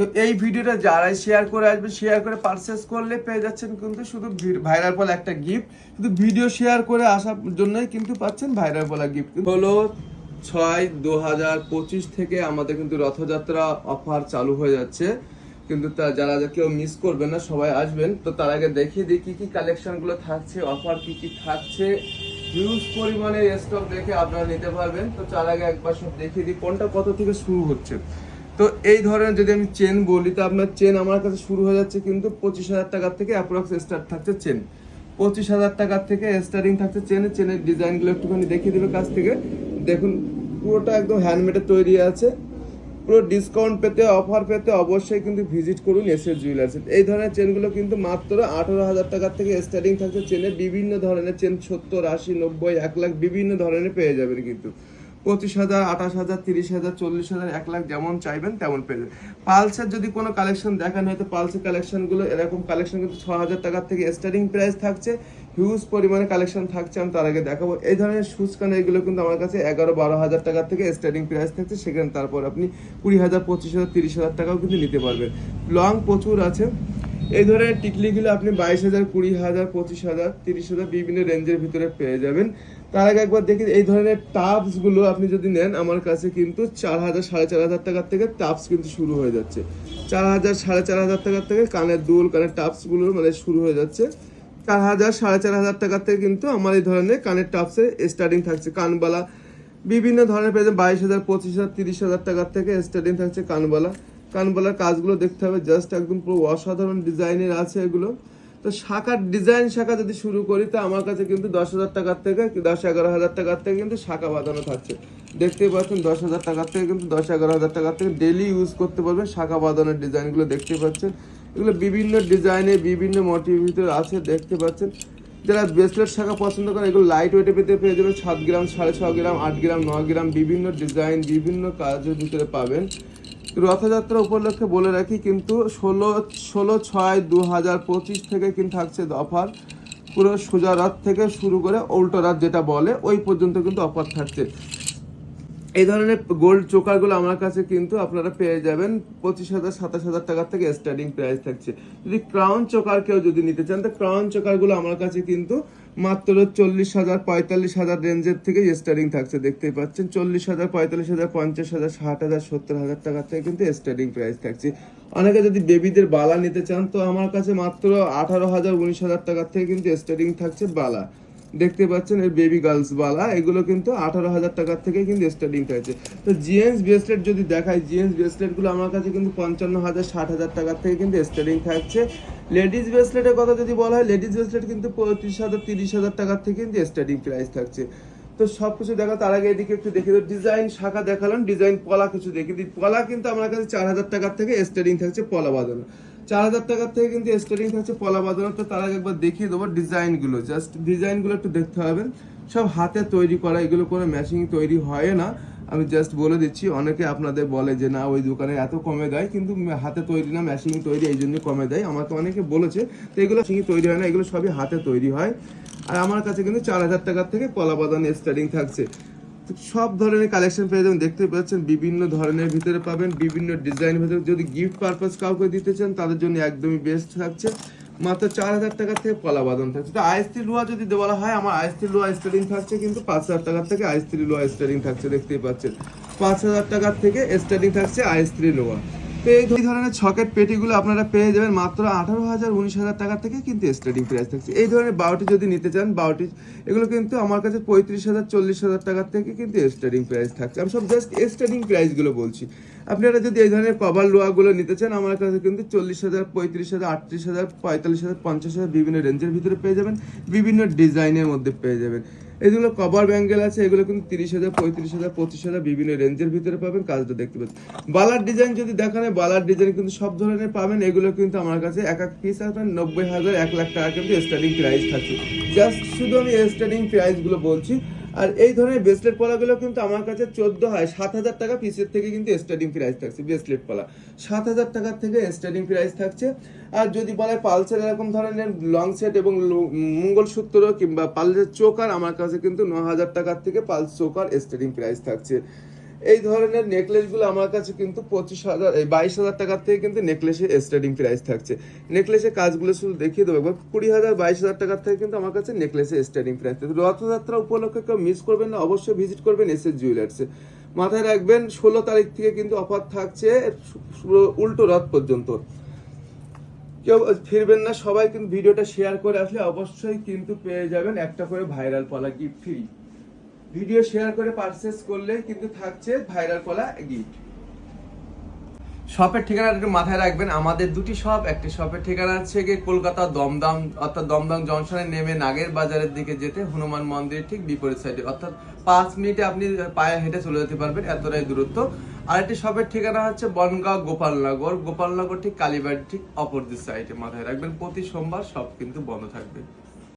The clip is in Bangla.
তো এই ভিডিওটা যারাই শেয়ার করে আসবে শেয়ার করে পারচেস করলে পেয়ে যাচ্ছেন কিন্তু শুধু ভাইরাল বলা একটা গিফট শুধু ভিডিও শেয়ার করে আসার জন্যই কিন্তু পাচ্ছেন ভাইরাল বলা গিফট হলো ছয় দু হাজার পঁচিশ থেকে আমাদের কিন্তু রথযাত্রা অফার চালু হয়ে যাচ্ছে। কিন্তু তা যারা কেউ মিস করবেন না, সবাই আসবেন। তো তার আগে দেখিয়ে দিই কি কি কালেকশনগুলো থাকছে অফার কি কি থাকছে। হিউজ পরিমাণে স্টক দেখে আপনারা নিতে পারবেন। তো তার আগে একবার সব দেখিয়ে দিই, কোনটা কত থেকে শুরু হচ্ছে। তো এই ধরনের যদি আমি চেন বলি, তো আপনার চেন আমার কাছে শুরু হয়ে যাচ্ছে কিন্তু পঁচিশ হাজার টাকার থেকে অ্যাপ্রক্স স্টার্ট থাকছে চেন পঁচিশ হাজার টাকার থেকে স্টার্টিং থাকছে চেনের চেনের ডিজাইনগুলো একটুখানি দেখিয়ে দেবে কাছ থেকে। দেখুন, পুরোটা একদম হ্যান্ডমেডে তৈরি আছে। পুরো ডিসকাউন্ট পেতে অফার পেতে অবশ্যই কিন্তু ভিজিট করুন এস এস জুয়েলার্স এই ধরনের চেনগুলো কিন্তু মাত্র আঠারো হাজার টাকার থেকে স্টার্টিং থাকছে চেনে বিভিন্ন ধরনের চেন সত্তর, আশি, নব্বই, এক লাখ বিভিন্ন ধরনের পেয়ে যাবেন কিন্তু। পঁচিশ হাজার, আঠাশ হাজার, তিরিশ হাজার, চল্লিশ হাজার, এক লাখ যেমন চাইবেন তেমন পেয়ে যাবেন। পালসের যদি কোনো কালেকশন দেখানো হয়তো পালসের কালেকশনগুলো এরকম কালেকশন কিন্তু ছ হাজার টাকার থেকে স্টার্টিং প্রাইস থাকছে হিউজ পরিমাণে কালেকশন থাকছে, আমি তার আগে দেখাবো। এই ধরনের শুজ কানে, এগুলো কিন্তু আমার কাছে এগারো বারো হাজার টাকার থেকে স্টার্টিং প্রাইস থাকছে, সেখানে তারপর আপনি কুড়ি হাজার, পঁচিশ হাজার, তিরিশ হাজার টাকাও কিন্তু নিতে পারবেন। লং প্রচুর আছে এই ধরনের টিকলিগুলো আপনি বাইশ হাজার, কুড়ি হাজার, পঁচিশ হাজার, তিরিশ হাজার বিভিন্ন রেঞ্জের ভিতরে পেয়ে যাবেন। তার আগে একবার দেখি এই ধরনের টাপসগুলো আপনি যদি নেন, আমার কাছে কিন্তু চার হাজার, সাড়ে চার হাজার টাকার থেকে টাপস কিন্তু শুরু হয়ে যাচ্ছে। চার হাজার, সাড়ে চার হাজার টাকার থেকে কানের দুল, কানের টাপসগুলো মানে শুরু হয়ে যাচ্ছে। চার হাজার, সাড়ে চার হাজার টাকার থেকে কিন্তু আমার এই ধরনের কানের টাপসের স্টার্টিং থাকছে। কানবালা, বিভিন্ন ধরনের পেয়ে যাবেন। বাইশ হাজার, পঁচিশ হাজার, তিরিশ হাজার টাকার থেকে স্টার্টিং থাকছে কানবালা। কানবালার কাজগুলো দেখতে হবে। জাস্ট একদম পুরো অসাধারণ ডিজাইনের আছে এগুলো। তো শাখার ডিজাইন শাখা যদি শুরু করি, তো আমার কাছে কিন্তু দশ হাজার টাকার থেকে দশ এগারো হাজার টাকার থেকে কিন্তু শাখা বাঁধানো থাকছে। দেখতেই পাচ্ছেন দশ হাজার টাকার থেকে কিন্তু দশ এগারো হাজার টাকার থেকে ডেলি ইউজ করতে পারবেন শাখা বাঁধানোর ডিজাইনগুলো দেখতে পাচ্ছেন। এগুলো বিভিন্ন ডিজাইনে, বিভিন্ন মোটিভের ভিতরে আছে, দেখতে পাচ্ছেন। যারা ব্রেসলেট শাখা পছন্দ করেন, এগুলো লাইট ওয়েটে পেতে পেয়ে যাবেন। সাত গ্রাম, সাড়ে ছ গ্রাম, আট গ্রাম, ন গ্রাম বিভিন্ন ডিজাইন বিভিন্ন কাজের ভিতরে পাবেন। রথযাত্রা উপলক্ষে বলে রাখি কিন্তু ষোলো ষোলো ছয় দু হাজার পঁচিশ থেকে কিন্তু থাকছে অফার পুরো সোজা রথ থেকে শুরু করে উল্টো রথ যেটা বলে, ওই পর্যন্ত কিন্তু অফার থাকছে। এই ধরনের গোল্ড চোকারগুলো আমার কাছে কিন্তু আপনারা পেয়ে যাবেন পঁচিশ হাজার, সাতাশ হাজার টাকার থেকে স্টার্টিং প্রাইস থাকছে। যদি ক্রাউন চোকার কেউ যদি নিতে চান, তো ক্রাউন চোকারগুলো আমার কাছে কিন্তু মাত্র চল্লিশ হাজার, পঁয়তাল্লিশ হাজার রেঞ্জের থেকে স্টার্টিং থাকছে, দেখতেই পাচ্ছেন, চল্লিশ হাজার, পঁয়তাল্লিশ হাজার, পঞ্চাশ হাজার, ষাট হাজার, সত্তর হাজার টাকার থেকে কিন্তু স্টার্টিং প্রাইস থাকছে। অনেকে যদি বেবিদের বালা নিতে চান, তো আমার কাছে মাত্র আঠারো হাজার, উনিশ হাজার টাকার থেকে কিন্তু স্টার্টিং থাকছে বালা। দেখতে পাচ্ছেন এই বেবি গার্লস বালা। এগুলো কিন্তু আঠারো হাজার টাকার থেকে কিন্তু স্টার্টিং থাকছে তো জিএন্স ব্রেসলেট যদি দেখাই, জিএন্স ব্রেসলেটগুলো আমার কাছে কিন্তু পঞ্চান্ন হাজার, ষাট হাজার টাকার থেকে কিন্তু স্টার্টিং থাকছে। লেডিস ব্রেসলেটের কথা যদি বলা হয় লেডিস ব্রেসলেট কিন্তু পঁয়ত্রিশ হাজার, তিরিশ হাজার টাকার থেকে কিন্তু স্টার্টিং প্রাইস থাকছে। তো সব কিছু দেখা, তার আগে এদিকে একটু দেখে দিই ডিজাইন শাখা দেখালাম ডিজাইন পলা কিছু দেখে দিই। পলা কিন্তু আমার কাছে চার হাজার টাকার থেকে স্টার্টিং থাকছে, পলা বাঁধানো চার হাজার টাকার থেকে কিন্তু স্টার্টিং থাকছে পলা বাঁধানো তো তার আগে একবার দেখিয়ে দেবো ডিজাইনগুলো। জাস্ট ডিজাইনগুলো একটু দেখতে হবে। সব হাতে তৈরি করা, এগুলো কোনো মেশিং তৈরি হয় না। আমি জাস্ট বলে দিচ্ছি, অনেকে আপনাদের বলে যে, না, ওই দোকানে এত কমে দেয়। কিন্তু হাতে তৈরি না মেশিং তৈরি, এই জন্য কমে দেয়। আমাকে অনেকে বলেছে, তো এগুলো মেশিং তৈরি হয় না, এগুলো সবই হাতে তৈরি হয়। আর আমার কাছে কিন্তু চার হাজার টাকার থেকে কলা বাদান স্টার্টিং থাকছে। সব ধরনের কালেকশন পেয়ে যাবেন। দেখতে পাচ্ছেন, বিভিন্ন ধরনের ভিতরে পাবেন, বিভিন্ন ডিজাইন ভিতরে। যদি গিফট পারপাস কাউকে দিতে চান, তাদের জন্য একদমই বেস্ট থাকছে। মাত্র চার হাজার টাকা থেকে কলা বাদন থাকছে। তো আইস্ত্রি লোয়া যদি বলা হয়, আমার আইস্ত্রি লোয়া স্টার্টিং থাকছে কিন্তু পাঁচ হাজার টাকার থেকে আইস্ত্রি লোয়া স্টার্টিং থাকছে, দেখতেই পাচ্ছেন। পাঁচ হাজার টাকার থেকে স্টার্টিং থাকছে আইস্ত্রি লোহা তো এই ধরনের ছকেট পেটিগুলো আপনারা পেয়ে যাবেন মাত্র আঠারো হাজার, উনিশ হাজার টাকা থেকে কিন্তু স্টার্টিং প্রাইস থাকছে। এই ধরনের বারোটি যদি নিতে চান, বারোটি, এগুলো কিন্তু আমার কাছে পঁয়ত্রিশ হাজার, চল্লিশ হাজার টাকার থেকে কিন্তু স্টার্টিং প্রাইস থাকছে। আমি সব জাস্ট স্টার্টিং প্রাইসগুলো বলছি। আপনারা যদি এই ধরনের কভার লোয়াগুলো নিতে চান, আমার কাছে কিন্তু চল্লিশ হাজার, পঁয়ত্রিশ হাজার, আটত্রিশ হাজার, পঁয়তাল্লিশ হাজার, পঞ্চাশ হাজার বিভিন্ন রেঞ্জের ভিতরে পেয়ে যাবেন। বিভিন্ন ডিজাইনের মধ্যে পেয়ে যাবেন। এগুলো কভার ব্যাঙ্গেল আছে, এগুলো কিন্তু তিরিশ হাজার, পঁয়ত্রিশ হাজার, পঁচিশ হাজার বিভিন্ন রেঞ্জের ভিতরে পাবেন, কাজটা দেখতে পাবেন বালার ডিজাইন যদি দেখান বালার ডিজাইন কিন্তু সব ধরনের পাবেন, এগুলো কিন্তু আমার কাছে এক এক পিস আপনার নব্বই হাজার, এক লাখ টাকা কিন্তু স্টার্টিং প্রাইস থাকছে। জাস্ট শুধু আমি স্টার্টিং প্রাইসগুলো বলছি আর এই ধরনের ব্রেসলেট পলাগুলো কিন্তু আমার কাছে চোদ্দ হয়। সাত হাজার টাকা পিসের থেকে কিন্তু স্টার্টিং প্রাইস থাকছে ব্রেসলেট পলা। সাত হাজার টাকার থেকে স্টার্টিং প্রাইস থাকছে। আর যদি বলে পালসের এরকম ধরনের লং সেট এবং মঙ্গলসূত্র কিংবা পালসের চোকার, আমার কাছে কিন্তু ন হাজার টাকার থেকে পালস চোকার স্টার্টিং প্রাইস থাকছে। এই ধরনের নেকলেসগুলো আমার কাছে কিন্তু পঁচিশ হাজার, এই বাইশ হাজার টাকার থেকে কিন্তু নেকলেসের স্টার্টিং প্রাইস থাকছে। নেকলেসের কাজগুলো শুধু দেখিয়ে দেবো। একবার কুড়ি হাজার, বাইশ হাজার টাকার থেকে কিন্তু আমার কাছে নেকলেসের স্টার্টিং প্রাইস থাকছে। রথযাত্রা উপলক্ষে কেউ মিস করবেন না, অবশ্যই ভিজিট করবেন এস এস জুয়েলার্সে মাথায় রাখবেন, ষোলো তারিখ থেকে কিন্তু অফার থাকছে উল্টো রথ পর্যন্ত। কেউ ফিরবেন না, সবাই কিন্তু ভিডিওটা শেয়ার করে আসলে অবশ্যই কিন্তু পেয়ে যাবেন একটা করে ভাইরাল পলা গিফট ফ্রি ভিডিও শেয়ার করে পারচেস করলে কিন্তু থাকছে ভাইরাল পলা গিফট শপের ঠিকানা একটু মাথায় রাখবেন, আমাদের দুটি শপ একটি শপের ঠিকানা হচ্ছে গিয়ে কলকাতা দমদম, অর্থাৎ দমদম জংশনে নেমে নাগের বাজারের দিকে যেতে হনুমান মন্দিরের ঠিক বিপরীত সাইডে অর্থাৎ পাঁচ মিনিটে আপনি পায়ে হেঁটে চলে যেতে পারবেন এতটাই দূরত্ব। আরেকটি শপের ঠিকানা হচ্ছে বনগাঁও গোপালনগর গোপালনগর ঠিক কালীবাড়ি ঠিক অপর দিক সাইডে মাথায় রাখবেন, প্রতি সোমবার সব কিন্তু বন্ধ থাকবে।